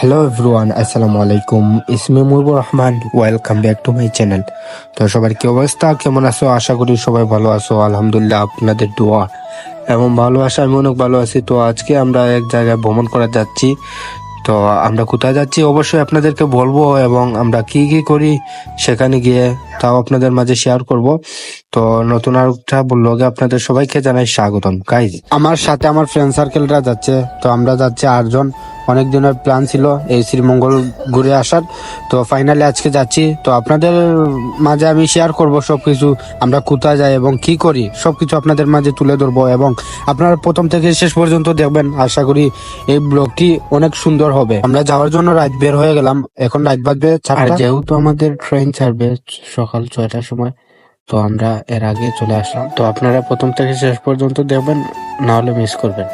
Hello everyone আসসালামু আলাইকুম ইসমি Mujibur Rahman welcome back to my channel তো সবার কি অবস্থা? কেমন আছো? আশা করি সবাই ভালো আছো। আলহামদুলিল্লাহ আপনাদের দোয়া। এবং ভালো ভালোবাসা আমি অনেক ভালো আছি। তো আজকে আমরা এক জায়গায় ভ্রমণ করা যাচ্ছি। তো আমরা কোথায় যাচ্ছি? অবশ্যই আপনাদেরকে বলব এবং আমরা কি কি করি সেখানে গিয়ে তাও আপনাদের মাঝে শেয়ার করব। তো নতুন আর একটা ব্লগে আপনাদের সবাইকে জানাই স্বাগতম। গাইজ আমার সাথে আমার ফ্রেন্ড সার্কেলরা যাচ্ছে। তো আমরা যাচ্ছি আটজন। অনেক দিনের প্ল্যান ছিল এই শ্রীমঙ্গল ঘুরে আসার। তো ফাইনালি আজকে যাচ্ছি। তো আপনাদের মাঝে আমি শেয়ার করব সবকিছু, আমরা কোথায় যাই এবং কি করি, সবকিছু আপনাদের মাঝে তুলে ধরবো এবং আপনারা প্রথম থেকে শেষ পর্যন্ত দেখবেন। আশা করি এই ব্লগটি অনেক সুন্দর হবে। আমরা যাওয়ার জন্য রাত বের হয়ে গেলাম। এখন রাত বাজবে যেহেতু আমাদের ট্রেন ছাড়বে সকাল ছয়টার সময়, তো আমরা এর আগে চলে আসলাম। তো আপনারা প্রথম থেকে শেষ পর্যন্ত দেখবেন, না হলে মিস করবেন।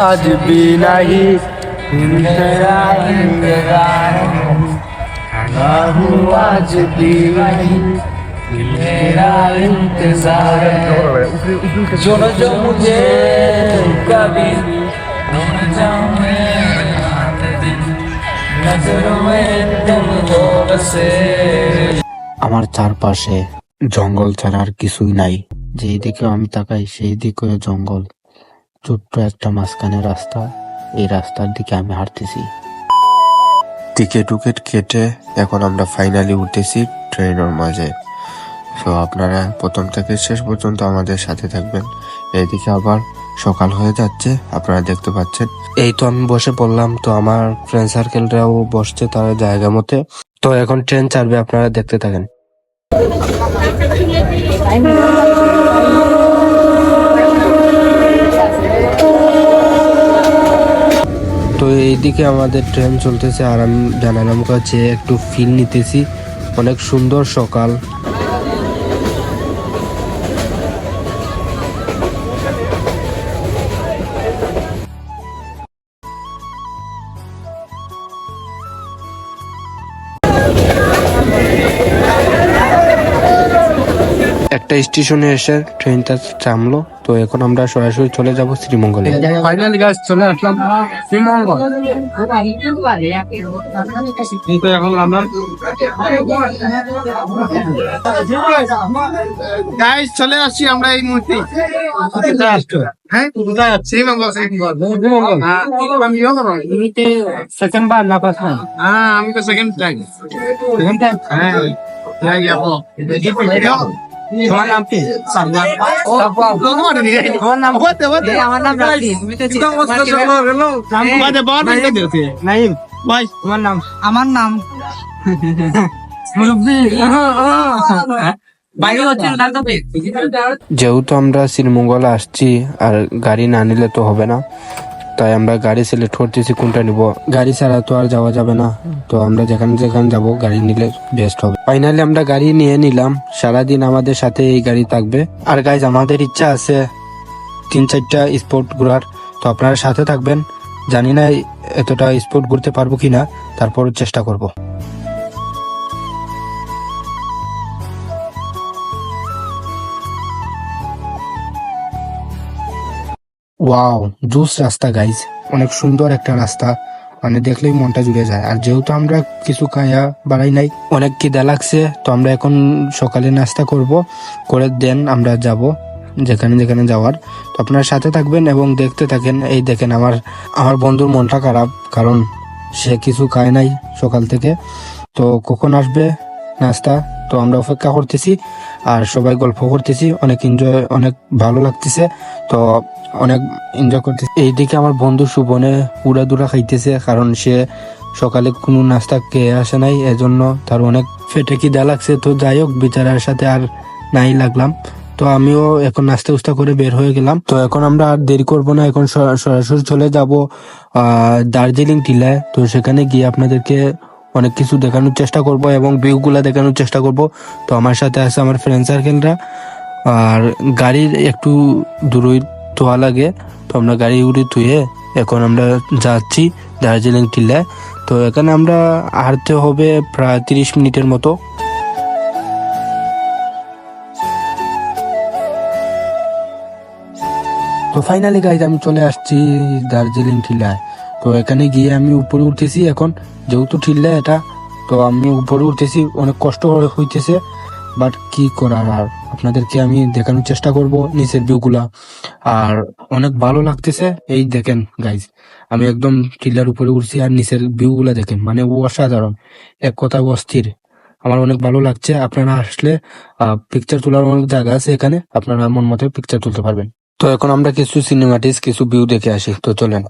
आज भी नहीं इंतजार हूँ आज भी नहीं मेरा इंतजार जो न जो मुझे कभी भूल जाऊं मैं रात दिन नजरों में तुम हो बसे আমার চারপাশে জঙ্গল ছাড়া আর কিছুই নাই যেই দিকে আমি তাকাই সেই দিকে জঙ্গল ছোট্ট একটা মাঝখানে রাস্তা। এই রাস্তার দিকে আমি হাঁটতেছি। টিকেট উকেট কেটে এখন আমরা ফাইনালি উঠেছি ট্রেনের মাঝে। তো আপনারা প্রথম থেকে শেষ পর্যন্ত আমাদের সাথে থাকবেন। এইদিকে আবার সকাল হয়ে যাচ্ছে আপনারা দেখতে পাচ্ছেন। এই তো আমি বসে পড়লাম তো আমার ফ্রেন্ড সার্কেলরাও বসছে তারা জায়গা মতে। তো এখন ট্রেন ছাড়বে আপনারা দেখতে থাকেন। এইদিকে আমাদের ট্রেন চলতেছে, আর আমি জানালাম কাছে একটু ফিল নিতেছি। অনেক সুন্দর সকাল। একটা স্টেশনে এসে ট্রেনটা থামলো তো এখন আমরা সরাসরি চলে যাব শ্রীমঙ্গলে। ফাইনালি গাছ চলে আসলাম শ্রীমঙ্গল। কিন্তু এখন আমরা গাইস চলে আসছি আমরা এই মুহূর্তে। হ্যাঁ? শ্রীমঙ্গল শ্রীমঙ্গল। শ্রীমঙ্গল। আমি সেকেন্ড বার না ফার্স্ট হ্যাঁ আমি তো সেকেন্ড টাইম সেকেন্ড টাইম হ্যাঁ হ্যাঁ যাব তোমার নাম কি? তোমার নাম? হতে হতে আমার নাম নাইম ভাই তোমার নাম আমার নাম মুরব্বী। বাইরে হচ্ছে না তবে যেহেতু আমরা শ্রীমঙ্গলে আসছি আর গাড়ি না নিলে তো হবে না। তাই আমরা গাড়ি সিলেক্ট করতেছি কোনটা নিব? গাড়ি ছাড়া তো আর যাওয়া যাবে না। তো আমরা যেখানে যেখানে যাব, গাড়ি নিলে বেস্ট হবে। ফাইনালি আমরা গাড়ি নিয়ে নিলাম। সারাদিন আমাদের সাথে এই গাড়ি থাকবে। আর গাইজ আমাদের ইচ্ছা আছে তিন চারটা স্পোর্ট ঘোরার। তো আপনারা সাথে থাকবেন। জানি না এতটা স্পোর্ট ঘুরতে পারব কিনা তারপর চেষ্টা করব। ওয়াও জুস রাস্তা গাইজ অনেক সুন্দর একটা রাস্তা। মানে দেখলেই মনটা জুড়ে যায়। আর যেহেতু আমরা কিছু খায়া বাড়াই নাই, অনেক খিদা লাগছে, তো আমরা এখন সকালে নাস্তা করব। করে দেন আমরা যাব যেখানে যেখানে যাওয়ার। তো আপনার সাথে থাকবেন এবং দেখতে থাকেন। এই দেখেন আমার আমার বন্ধুর মনটা খারাপ, কারণ সে কিছু খায় নাই সকাল থেকে। তো কখন আসবে নাস্তা? তো আমরা অপেক্ষা করতেছি আর সবাই গল্প করতেছি। অনেক এনজয় অনেক ভালো লাগতেছে। তো অনেক এনজয় করতেছে। এইদিকে আমার বন্ধু সুবনে উড়া দুরা খাইতেছে কারণ সে সকালে কোনো নাস্তা খেয়ে আসে নাই, এজন্য তার অনেক ফেটে কি দা লাগছে। তো যাই হোক, বিচারার সাথে আর নাই লাগলাম। তো আমিও এখন নাস্তা উস্তা করে বের হয়ে গেলাম। তো এখন আমরা আর দেরি করব না, এখন সরা- সরাসরি চলে যাব দার্জিলিং টিলায়। তো সেখানে গিয়ে আপনাদেরকে অনেক কিছু দেখানোর চেষ্টা করব এবং ভিউ গুলা দেখানোর চেষ্টা করব। তো আমার সাথে আছে আমার ফ্রেন্ড সার্কেলরা আর গাড়ির একটু দূরই ধোয়া লাগে, তো আমরা গাড়ি উড়ি ধুয়ে এখন আমরা যাচ্ছি দার্জিলিং টিলায় তো এখানে আমরা হারতে হবে প্রায় তিরিশ মিনিটের মতো। তো ফাইনালি গাইজ আমি চলে আসছি দার্জিলিং টিলায়। তো এখানে গিয়ে আমি উপরে উঠেছি এখন। যেহেতু টিল্লা এটা, তো আমি উপরে উঠেছি, অনেক কষ্ট হইতেছে। বাট কি করার আর? আপনাদেরকে আমি দেখানোর চেষ্টা করব নিচের ভিউগুলা। আর অনেক ভালো লাগতেছে, এই দেখেন গাইজ আমি একদম টিল্লার উপরে উঠছি আর নিচের ভিউগুলা দেখেন মানে ও অসাধারণ। এক কথা অস্থির। আমার অনেক ভালো লাগছে, আপনারা আসলে পিকচার তোলার অনেক জায়গা আছে এখানে, আপনারা মন মতো পিকচার তুলতে পারবেন। তো এখন আমরা কিছু সিনেমাটিস কিছু ভিউ দেখে আসি, তো চলেন।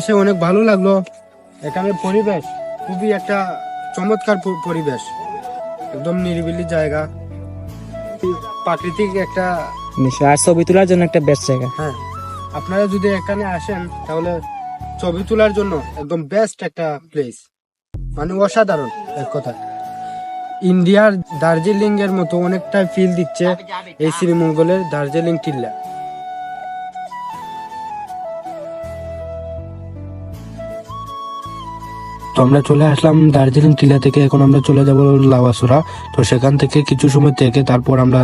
এসে অনেক ভালো লাগল। এখানে পরিবেশ খুবই একটা চমৎকার পরিবেশ। একদম নিরিবিলি জায়গা। প্রাকৃতিক একটা আর ছবি তোলার জন্য একটা বেস্ট জায়গা। হ্যাঁ। আপনারা যদি এখানে আসেন তাহলে ছবি তোলার জন্য একদম বেস্ট একটা প্লেস মানে অসাধারণ এক কথা ইন্ডিয়ার দার্জিলিং এর মতো অনেকটা ফিল দিচ্ছে এই শ্রীমঙ্গলের দার্জিলিং টিল্লা। আমরা চলে আসলাম দার্জিলিং টিলা থেকে, এখন আমরা চলে যাব লাভাসুরা তো সেখান থেকে কিছু সময় থেকে তারপর আমরা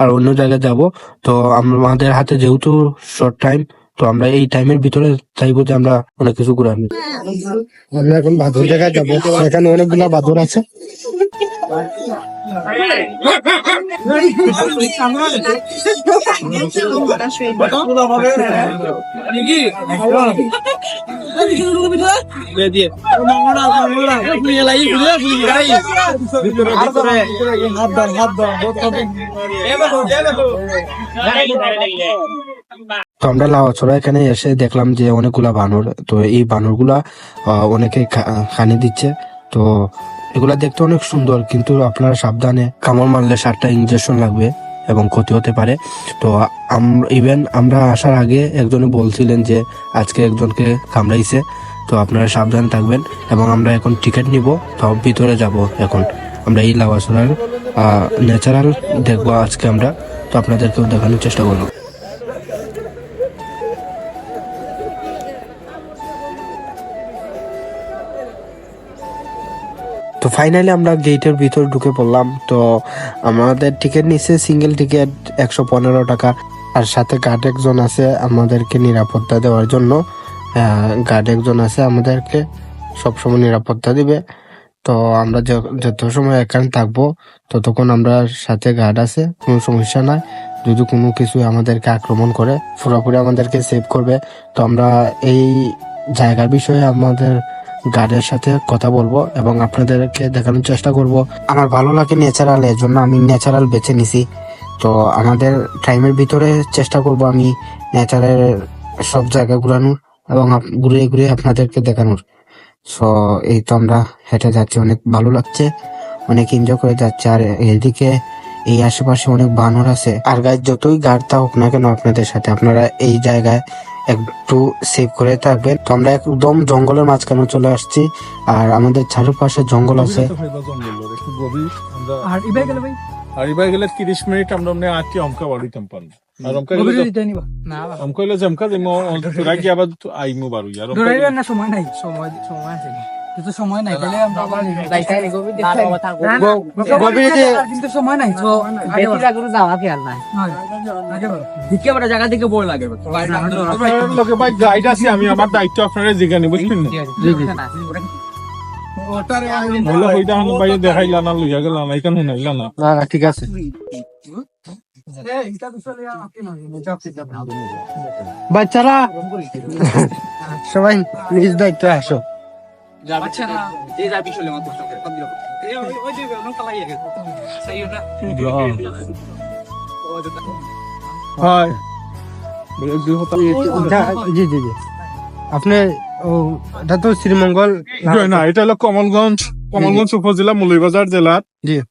আর অন্য জায়গায় যাব। তো আমাদের হাতে যেহেতু শর্ট টাইম তো আমরা এই টাইমের ভিতরে চাইব যে আমরা অনেক কিছু ঘুরে আমরা এখন বাদুর জায়গায় যাব। এখানে অনেকগুলা বাদুর আছে। তো আমরা লাওয়াছড়া এখানে এসে দেখলাম যে অনেকগুলা বানর, তো এই বানরগুলা অনেকে খানি দিচ্ছে। তো এগুলা দেখতে অনেক সুন্দর, কিন্তু আপনারা সাবধানে কামড় মারলে সারটা ইঞ্জেকশন লাগবে এবং ক্ষতি হতে পারে। তো ইভেন আমরা আসার আগে একজনে বলছিলেন যে আজকে একজনকে কামড়াইছে, তো আপনারা সাবধান থাকবেন এবং আমরা এখন টিকিট নিব, তো ভিতরে যাব এখন। আমরা এই ন্যাচারাল দেখব আজকে আমরা, তো আপনাদেরকেও দেখানোর চেষ্টা করব। তো ফাইনালি আমরা গেটের ভিতর ঢুকে পড়লাম। তো আমাদের টিকিট নিচ্ছে সিঙ্গেল টিকিট একশো পনেরো টাকা। আর সাথে গার্ড একজন আছে আমাদেরকে নিরাপত্তা দেওয়ার জন্য। গার্ড একজন আছে আমাদেরকে সবসময় নিরাপত্তা দিবে। তো আমরা যত সময় এখানে থাকব, ততক্ষণ আমরা সাথে গার্ড আছে, কোনো সমস্যা নাই। যদি কোনো কিছু আমাদেরকে আক্রমণ করে, পুরোপুরি আমাদেরকে সেভ করবে। তো আমরা এই জায়গার বিষয়ে আমাদের গার্ডের সাথে কথা বলব এবং আপনাদেরকে দেখানোর চেষ্টা করব। আমার ভালো লাগে ন্যাচারাল এর জন্য আমি ন্যাচারাল বেছে নিছি। তো আমাদের টাইমের ভিতরে চেষ্টা করব আমি ন্যাচারাল সব জায়গা ঘুরানোর এবং ঘুরে ঘুরে আপনাদেরকে দেখানোর। সো এই তো আমরা হেঁটে যাচ্ছি, অনেক ভালো লাগছে, অনেক এনজয় করে যাচ্ছে। আর এদিকে এই আশেপাশে অনেক বানর আছে। আর গাছ যতই গার্ড হোক না কেন আপনাদের সাথে, আপনারা এই জায়গায় একটু সেভ করে থাকবেন। তো আমরা একদম জঙ্গলের মাঝখানে চলে আসছি। আর আমাদের চারপাশে জঙ্গল আছে। আর ইবাই গেলে ভাই? আর এবার গেলে তিরিশ মিনিট আমরা মানে অমকা বাড়িতাম আর অমকা গেলে না। জমকা আবার তো আইমু আর না সময় নাই। সময় সময় আছে। কিন্তু সময় নাই তাহলে আমরা গভীর কিন্তু সময় নাই তো বেশি লাগল যাওয়া কি আর নাই দিকে বড় জায়গা থেকে বড় লাগে লোকে ভাই গাইড আছে আমি আমার দায়িত্ব আপনারা জিগানি বুঝছেন না বলে হইতা হন ভাই দেখাইলা না লইয়া গেল না এখানে নাইলা না না না ঠিক আছে বাচ্চারা সবাই নিজ দায়িত্ব আসো জি জি জি। আপনি এটা তো শ্রীমঙ্গল না এটা হলো কমলগঞ্জ কমলগঞ্জ উপজেলা মৌলভীবাজার জেলার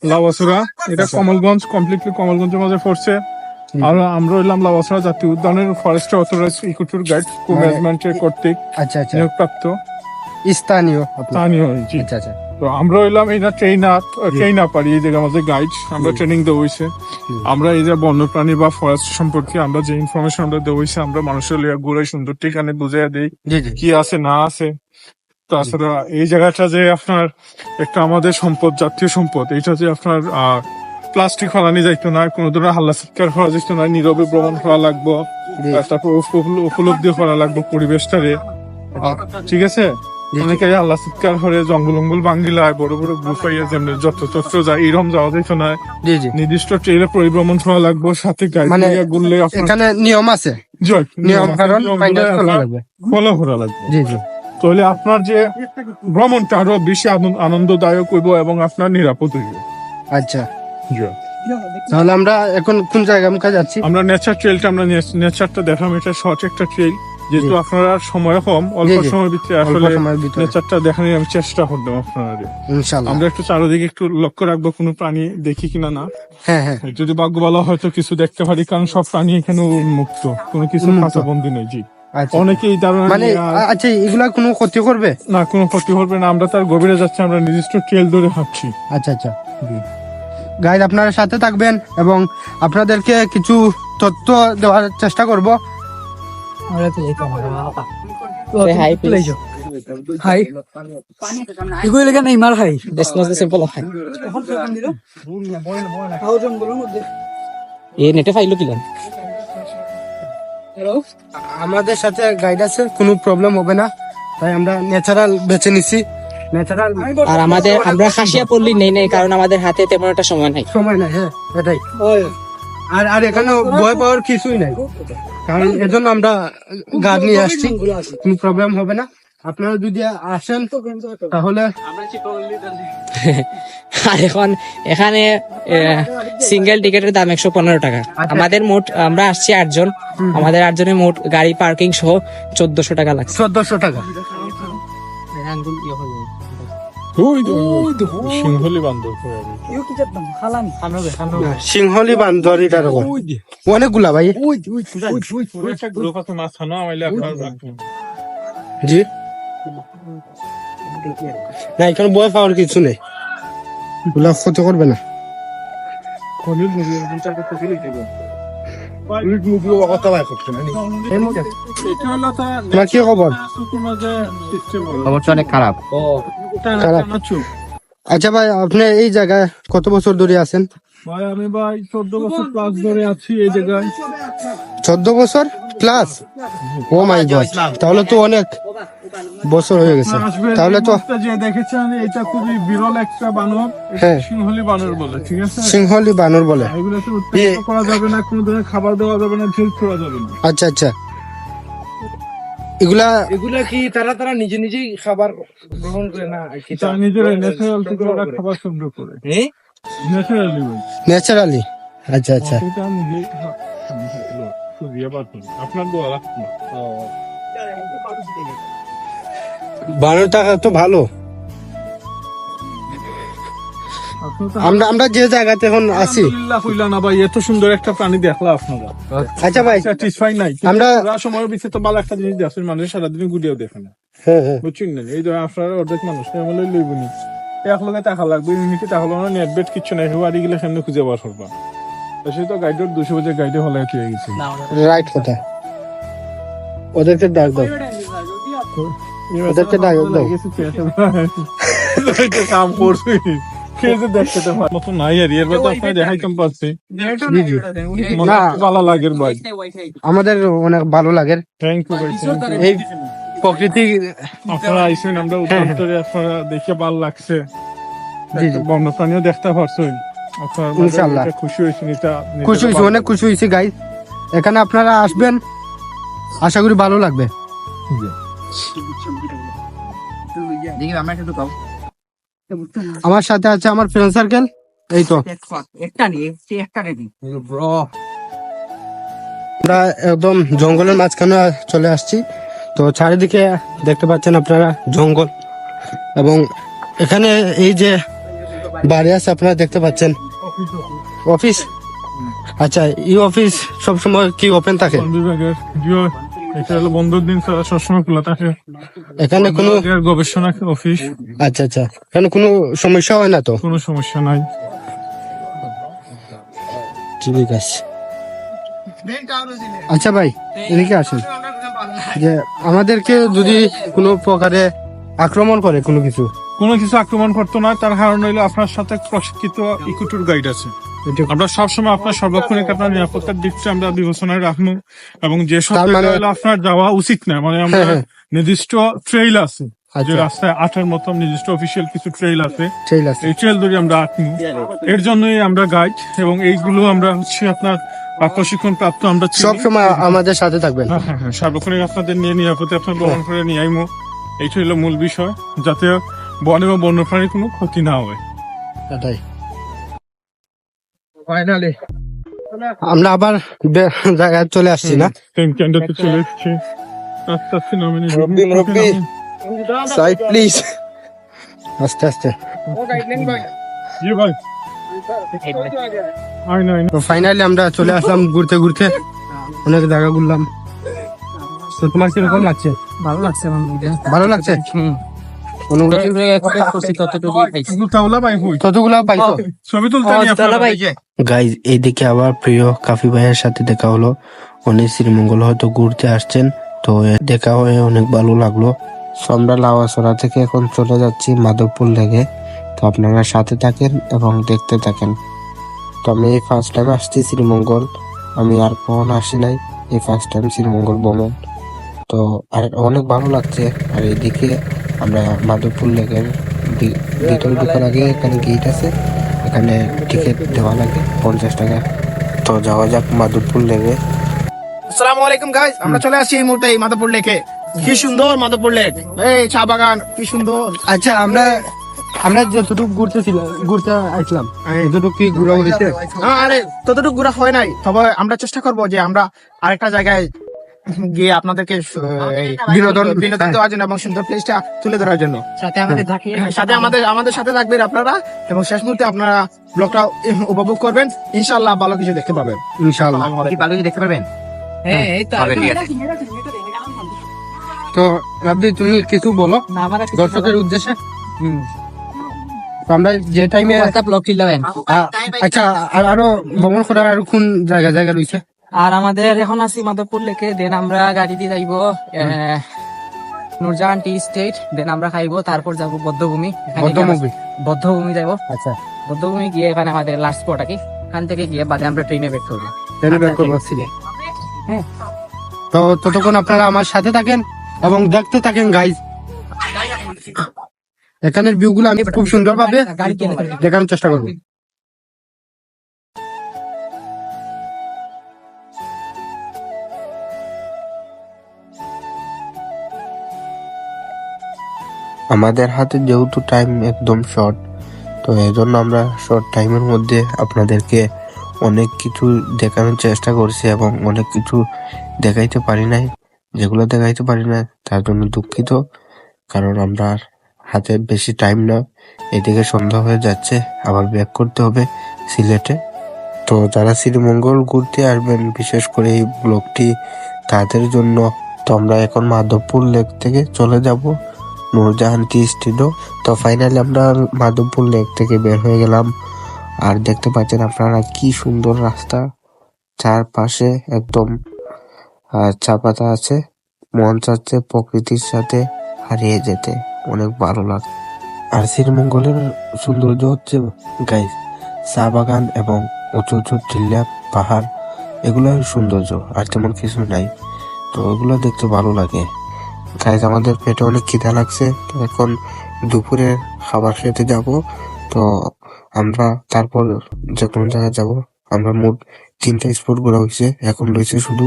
লাউয়াছড়া এটা আচ্ছা। কমলগঞ্জ কমপ্লিটলি কমলগঞ্জের মাঝে পড়ছে। আর আমরা হইলাম লাউয়াছড়া জাতীয় উদ্যানের ফরেস্ট অথরাইজ ইকোটুর গাইড কো মানে- ম্যানেজমেন্টের কর্তৃক আচ্ছা আচ্ছা। নিয়োগপ্রাপ্ত। স্থানীয় স্থানীয় জি। আচ্ছা আচ্ছা। তো আমরা হইলাম এই না ট্রেনার ট্রেনার পারি এই জায়গা আমাদের গাইড আমরা ট্রেনিং দেওয়া হয়েছে আমরা এই যে বন্যপ্রাণী বা ফরেস্ট সম্পর্কে আমরা যে ইনফরমেশন আমরা দেওয়া হয়েছে আমরা মানুষের লিয়া ঘুরে সুন্দর ঠিকানে বুঝাইয়া দিই কি আছে না আছে। তাছাড়া এই জায়গাটা যে আপনার একটা আমাদের সম্পদ জাতীয় সম্পদ এটা যে আপনার প্লাস্টিক ফেলানি যাইতো না কোনো ধরনের হাল্লা চিৎকার করা যাইতো না নীরবে ভ্রমণ করা লাগবো। তারপর উপলব্ধি করা লাগবো পরিবেশটারে। ঠিক আছে। অনেকে আল্লাহ চিৎকার করে জঙ্গল উঙ্গল ভাঙ্গিলায় বড় বড় গ্রুপ হইয়া যেমন যত তত্র যায় এরকম যাওয়া না নির্দিষ্ট ট্রেনে পরিভ্রমণ করা লাগবো সাথে গাড়ি মানে গুললে এখানে নিয়ম আছে? নিয়ম কারণ ফলো করা লাগবে। জি জি। তাহলে আপনার যে ভ্রমণটা আরও বেশি আনন্দদায়ক হইব এবং আপনার নিরাপদ হইব। আচ্ছা। তাহলে আমরা এখন কোন জায়গায় মুখে যাচ্ছি? আমরা নেচার ট্রেলটা আমরা নেচারটা দেখাম এটা শর্ট একটা ট্রেল। যেহেতু। আপনার আর সময় কম অল্প। সময়ের ভিতরে আসলে নেচারটা দেখানোর আমি চেষ্টা করলাম আপনার ইনশাল্লাহ। আমরা একটু চারদিকে একটু লক্ষ্য রাখব কোনো প্রাণী দেখি কিনা না। হ্যাঁ হ্যাঁ। যদি ভাগ্য ভালো হয়তো কিছু দেখতে পারি কারণ সব প্রাণী এখানে উন্মুক্ত। কোনো কিছু বন্দি নেই জি। আচ্ছা। অনেকে এই ধারণা মানে নিয়ে আর- আ- আচ্ছা এগুলা কোনো ক্ষতি করবে? না কোনো ক্ষতি হবে না। আমরা তার গভীরে যাচ্ছি আমরা নির্দিষ্ট ট্রেল ধরে হাঁটছি। আচ্ছা আচ্ছা। গাইড আপনারা সাথে থাকবেন এবং আপনাদেরকে কিছু তথ্য দেওয়ার চেষ্টা করব। হাই হাই এ নেটে ফাইলো কিলাম আমাদের সাথে গাইড আছে কোনো প্রবলেম হবে না। তাই আমরা ন্যাচারাল বেছে নিছি। ন্যাচারাল আর আমাদের আমরা খাসিয়া পল্লী নেই নেই কারণ আমাদের হাতে তেমন একটা সময় নাই। সময় নাই হ্যাঁ এটাই। আর আর এখানে ভয় পাওয়ার কিছুই নাই। কারণ এজন্য আমরা গাড় নিয়ে আসছি। কোনো প্রবলেম হবে না। আপনারা যদি আসেন তাহলে আর এখন এখানে সিঙ্গেল টিকেটের দাম একশো পনেরো টাকা। আমাদের মোট আমরা আসছি আটজন। আমাদের আটজনের মোট গাড়ি পার্কিং সহ চোদ্দশো টাকা লাগছে। চোদ্দশো টাকা। ওই যে, সিংহলি বান্দর। সিংহলি অনেকগুলা ভাই। জি। না এখানে বয় পাওয়ার কিছু নেই। ওগুলা ক্ষতি করবে না। তোমার কি খবর অনেক খারাপ খারাপ। আচ্ছা ভাই আপনি এই জায়গায় কত বছর ধরে আছেন? ভাই আমি ভাই চোদ্দ বছর প্লাস ধরে আছি এই জায়গায়। চোদ্দ বছর প্লাস ও মাই গড তাহলে তো অনেক। বছর হয়ে গেছে। তাহলে তো যে দেখেছেন এটা খুবই বিরল একটা বানর। হ্যাঁ। সিংহলি বানর বলে ঠিক আছে? সিংহলি বানর বলে। এগুলোতে উত্তেজিত করা যাবে না কোনো ধরনের খাবার দেওয়া যাবে না ঢিল ছোড়া যাবে না। আচ্ছা আচ্ছা। এগুলা এগুলা কি তারা তারা নিজে নিজেই খাবার গ্রহণ করে না? তারা নিজেরাই ন্যাচারাল থেকে ওরা খাবার সংগ্রহ করে। ন্যাচারালি ন্যাচারালি আচ্ছা আচ্ছা। করি। আপনার দোয়া রাখুন। বানর টাকা তো ভালো। আমরা আমরা যে জায়গাতে এখন আছি। হইলা না ভাই এত সুন্দর একটা প্রাণী দেখলা আপনারা। আচ্ছা ভাই স্যাটিসফাই নাই আমরা- সময়ের ভিতরে তো ভালো একটা জিনিস দেশের মানুষ সারাদিন গুডিয়াও দেখে না। হ্যাঁ হ্যাঁ। বুঝছেন না? এই ধরেন আপনারা অর্ধেক মানুষ এমন লইবনি এক লগে টাকা লাগবে ইউনিটি টাকা লাগবে নেট বেট কিচ্ছু নাই বাড়ি গেলে সামনে খুঁজে বার করবা? সেই তো গাইডের দুশো বছর গাইডে হলে হয়ে গেছে? রাইট কথা। ওদেরকে ডাক দাও। ওদেরকে দাও। কাম করছি খেয়ে দেখতে তো মতো নাই আর এর বাদে আপনারা দেখাইতাম পারছি জি জি না। ভালো লাগের ভাই। আমাদের অনেক ভালো লাগে থ্যাংক ইউ ভাই এই প্রকৃতি আপনারা আইসেন আমরা উত্তরে আপনারা দেখে ভালো লাগছে। জি দেখতে পারছেন। ইনশাআল্লাহ। খুশি হয়েছেন এটা খুশি হয়েছি অনেক খুশি হয়েছি গাই এখানে আপনারা আসবেন আশা করি ভালো লাগবে। আমার সাথে আছে আমার ফ্রেন্ড সার্কেল এই তো। আমরা একদম জঙ্গলের মাঝখানে চলে আসছি। তো চারিদিকে দেখতে পাচ্ছেন আপনারা জঙ্গল। এবং এখানে এই যে বাড়ি আছে, আপনারা দেখতে পাচ্ছেন। অফিস? আচ্ছা এই অফিস সবসময় কি ওপেন থাকে? এটা হলো বন্ধুর দিন ছাড়া সবসময় খোলা থাকে। এখানে কোনো গবেষণা অফিস। আচ্ছা আচ্ছা। এখানে কোনো সমস্যা হয় না তো? কোনো সমস্যা নাই। ঠিক আছে। আচ্ছা ভাই এদিকে আসেন। যে আমাদেরকে যদি কোনো প্রকারে আক্রমণ করে কোনো কিছু। কোনো কিছু আক্রমণ করতো না তার কারণ হইল আপনার সাথে প্রশিক্ষিত ইকুটুর গাইড আছে। আমরা সবসময় আপনার সর্বক্ষণিক আপনার নিরাপত্তার দিকটা আমরা বিবেচনায় রাখব এবং যে সব তার মানে- আপনার যাওয়া উচিত না। মানে আমরা হ্যাঁ, হ্যাঁ। নির্দিষ্ট ট্রেইল আছে। যে আচ্ছা। রাস্তায় আঠার মতো নির্দিষ্ট অফিসিয়াল কিছু ট্রেইল আছে। এই ট্রেল ধরে আমরা আটনি এর জন্যই আমরা গাইড এবং এইগুলো আমরা হচ্ছে আপনার প্রশিক্ষণ প্রাপ্ত আমরা। সব সময় আমাদের সাথে থাকবেন। হ্যাঁ, হ্যাঁ, হ্যাঁ, সার্বক্ষণিক আপনাদের নিয়ে নিরাপদে আপনার ভ্রমণ করে নিয়ে আইমো। এইটা হলো মূল বিষয়। যাতে বন এবং বন্যপ্রাণীর কোনো ক্ষতি না হয়। এটাই আমরা আবার জায়গায় চলে আসছি না? চলে এসেছি। আস্তে আস্তে নামে নিয়ে মুরব্বি, মুরব্বি। সাইড প্লিজ আস্তে আস্তে। জি ভাই। তো ফাইনালি আমরা চলে আসলাম ঘুরতে ঘুরতে। অনেক জায়গা ঘুরলাম। তো তোমার কীরকম লাগছে? ভালো লাগছে আমার ভালো লাগছে? ভাই হই। কতগুলো পাইছো? ছবি তুলতে নিয়ে আপনারা ভাই। গাইজ এইদিকে আবার প্রিয় কাফি ভাইয়ের সাথে দেখা হলো। উনি শ্রীমঙ্গল হয়তো ঘুরতে আসছেন, তো দেখা হয়ে অনেক ভালো লাগল। আমরা লাওয়াছড়া থেকে এখন চলে যাচ্ছি মাধবপুর লেগে তো আপনারা সাথে থাকেন এবং দেখতে থাকেন। তো আমি এই ফার্স্ট টাইম আসছি শ্রীমঙ্গল। আমি আর কখন আসি নাই এই ফার্স্ট টাইম শ্রীমঙ্গল ভ্রমণ। তো, আর অনেক ভালো লাগছে। আর এইদিকে আমরা মাধবপুর লেগের ভিতরে ঢোকার আগে এখানে গেট আছে। এখানে টিকিট দেওয়া লাগে পঞ্চাশ টাকা। তো যাওয়া যাক মাধবপুর লেগে আসসালামু আলাইকুম গাইস আমরা চলে আসছি এই মুহূর্তে এই মাধবপুর লেকে। কি সুন্দর মাধবপুর লেক। এই চা বাগান কি সুন্দর। আচ্ছা আমরা আমরা যতটুকু ঘুরতেছিলাম ঘুরতে আসলাম। যতটুকু কি ঘুরা হয়েছে? হ্যাঁ, আরে ততটুকু ঘোরা হয় নাই। তবে আমরা চেষ্টা করব যে আমরা আরেকটা জায়গায় গিয়ে আপনাদেরকে বিনোদন বিনোদন দেওয়ার জন্য এবং সুন্দর প্লেসটা তুলে ধরার জন্য। সাথে আমাদের সাথে আমাদের আমাদের সাথে থাকবেন আপনারা এবং শেষ মুহূর্তে আপনারা ব্লগটা উপভোগ করবেন। ইনশাআল্লাহ ভালো কিছু দেখতে পাবেন। ইনশাআল্লাহ। কি ভালো দেখতে পারবেন? হ্যাঁ তো তো রাব্বি তুমি কিছু বলো? কাছে দর্শকের উদ্দেশ্যে? আমরা যে টাইমে ব্লগ আচ্ছা আর আরও ভ্রমণ করার আর কোন জায়গা জায়গা রয়েছে? আর আমাদের এখন আছি মাধবপুর লেকে দেন আমরা গাড়ি দিয়ে যাইবো নুরজাহান টি স্টেট দেন আমরা খাইবো তারপর যাব বদ্ধভূমি। এখানে বদ্ধ গিয়ে মুভি আমরা- বদ্ধভূমি যাইবো। আচ্ছা। বদ্ধভূমি গিয়ে এখানে আমাদের লাস্ট স্পট আর কি এখান থেকে গিয়ে বাদে আমরা ট্রেনে বের করব। ট্রেনে বের করব। সিলে। তো ততক্ষণ আপনারা আমার সাথে থাকেন এবং দেখতে থাকেন গাইজ এখানের ভিউ গুলো আমি খুব সুন্দর ভাবে দেখানোর চেষ্টা করব। আমাদের হাতে যেহেতু টাইম একদম শর্ট তো এই জন্য আমরা শর্ট টাইমের মধ্যে আপনাদেরকে অনেক কিছু দেখানোর চেষ্টা করছি এবং অনেক কিছু দেখাইতে পারি নাই। যেগুলো দেখাইতে পারি না তার জন্য দুঃখিত, কারণ আমরা হাতে বেশি টাইম না। এদিকে সন্ধ্যা হয়ে যাচ্ছে, আবার ব্যাক করতে হবে সিলেটে। তো যারা শ্রীমঙ্গল ঘুরতে আসবেন, বিশেষ করে এই ব্লগটি তাদের জন্য, তো আমরা এখন মাধবপুর লেক থেকে চলে যাব। নূরজাহান টি স্টুডিও তো ফাইনালি আমরা মাধবপুর লেক থেকে বের হয়ে গেলাম। আর দেখতে পাচ্ছেন আপনারা কি সুন্দর রাস্তা। চারপাশে একদম চা পাতা আছে। মন চাচ্ছে প্রকৃতির সাথে হারিয়ে যেতে। অনেক ভালো লাগে আর শ্রীমঙ্গলের সৌন্দর্য হচ্ছে গাইস চা বাগান এবং উঁচু উঁচু টিল্লা পাহাড়। এগুলোর সৌন্দর্য, আর তেমন কিছু নাই। তো ওগুলো দেখতে ভালো লাগে। গাইজ আমাদের পেটে অনেক খিদা লাগছে, তো এখন দুপুরে খাবার খেতে যাব। তো আমরা তারপর যে কোনো জায়গায় যাব, আমরা মোট তিনটা স্পট ঘোরা হয়েছে। এখন রয়েছে শুধু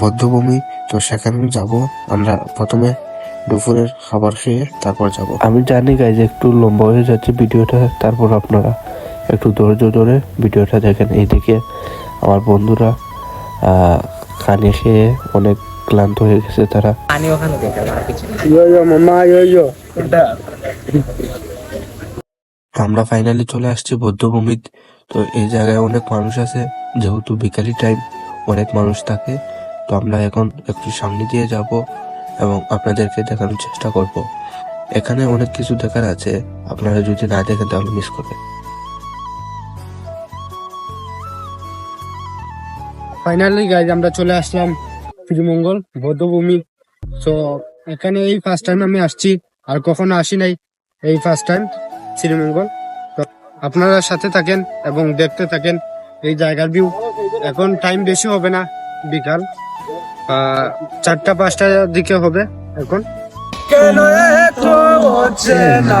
বদ্ধভূমি তো সেখানে যাব। আমরা প্রথমে দুপুরের খাবার খেয়ে তারপর যাব। আমি জানি গাইজ একটু লম্বা হয়ে যাচ্ছে ভিডিওটা, তারপর আপনারা একটু ধৈর্য ধরে ভিডিওটা দেখেন। এইদিকে আমার বন্ধুরা খানি খেয়ে অনেক ক্লান্ত হয়ে গেছে তারা। পানি ওখানে আমরা ফাইনালি চলে আসছি বৌদ্ধভূমিত। তো এই জায়গায় অনেক মানুষ আছে যেহেতু বিকালি টাইম অনেক মানুষ থাকে। তো আমরা এখন একটু সামনে দিয়ে যাব এবং আপনাদেরকে দেখানোর চেষ্টা করব। এখানে অনেক কিছু দেখার আছে আপনারা যদি না দেখেন তাহলে মিস করবেন। ফাইনালি গাইজ আমরা চলে আসলাম শ্রীমঙ্গল, বৌদ্ধভূমি। তো এখানে এই ফার্স্ট টাইম আমি আসছি, আর কখনো আসি নাই এই ফার্স্ট টাইম শ্রীমঙ্গল। তো আপনারা সাথে থাকেন এবং দেখতে থাকেন এই জায়গার ভিউ এখন টাইম বেশি হবে না, বিকাল। চারটা পাঁচটার দিকে হবে এখন। কেন না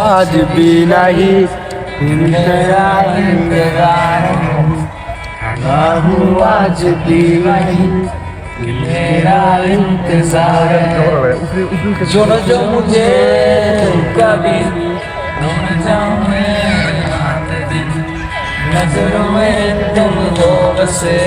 आज भी नहीं आज भी नहीं मेरा इंतजार जो न जो मुझे कभी नजरों में तुम हो बसे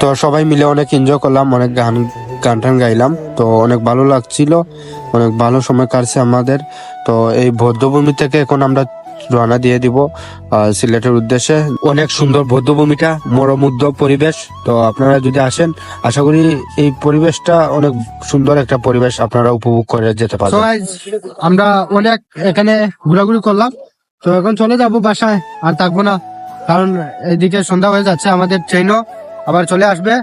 তো সবাই মিলে অনেক এনজয় করলাম অনেক গান গান টান গাইলাম তো অনেক ভালো লাগছিল অনেক ভালো সময় কাটছে আমাদের তো এই বৌদ্ধভূমি থেকে এখন আমরা রওনা দিয়ে দিব সিলেটের উদ্দেশ্যে। অনেক সুন্দর বৌদ্ধভূমিটা মরমুগ্ধ পরিবেশ। তো আপনারা যদি আসেন, আশা করি এই পরিবেশটা অনেক সুন্দর একটা পরিবেশ আপনারা উপভোগ করে যেতে তো পারবেন আমরা অনেক এখানে ঘোরাঘুরি করলাম। তো এখন চলে যাব বাসায়, আর থাকব না। কারণ এদিকে সন্ধ্যা হয়ে যাচ্ছে, আমাদের ট্রেনও আবার চলে আসবে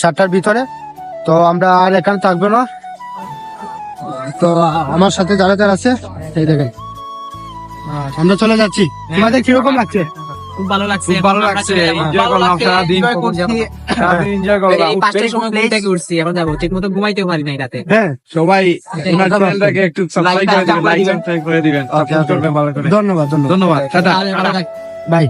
সাতটার ভিতরে। তো আমরা আর এখানে থাকব না। তো আমার সাথে যারা যারা আছে সেই দেখেন। আমরা চলে যাচ্ছি। তোমাদের কীরকম লাগছে? খুব ভালো লাগছে। খুব ভালো লাগছে, enjoy করলাম সারাদিন এনজয় এই পাঁচটার সময় ঘুম থেকে উঠছি এখন যাব। ঠিক মতো ঘুমাইতে পারি নাই রাতে। হ্যাঁ সবাই ওনার চ্যানেলটাকে একটু subscribe করে দিবেন, like করে দিবেন। ধন্যবাদ ধন্যবাদ। ভাই টাটা। বাই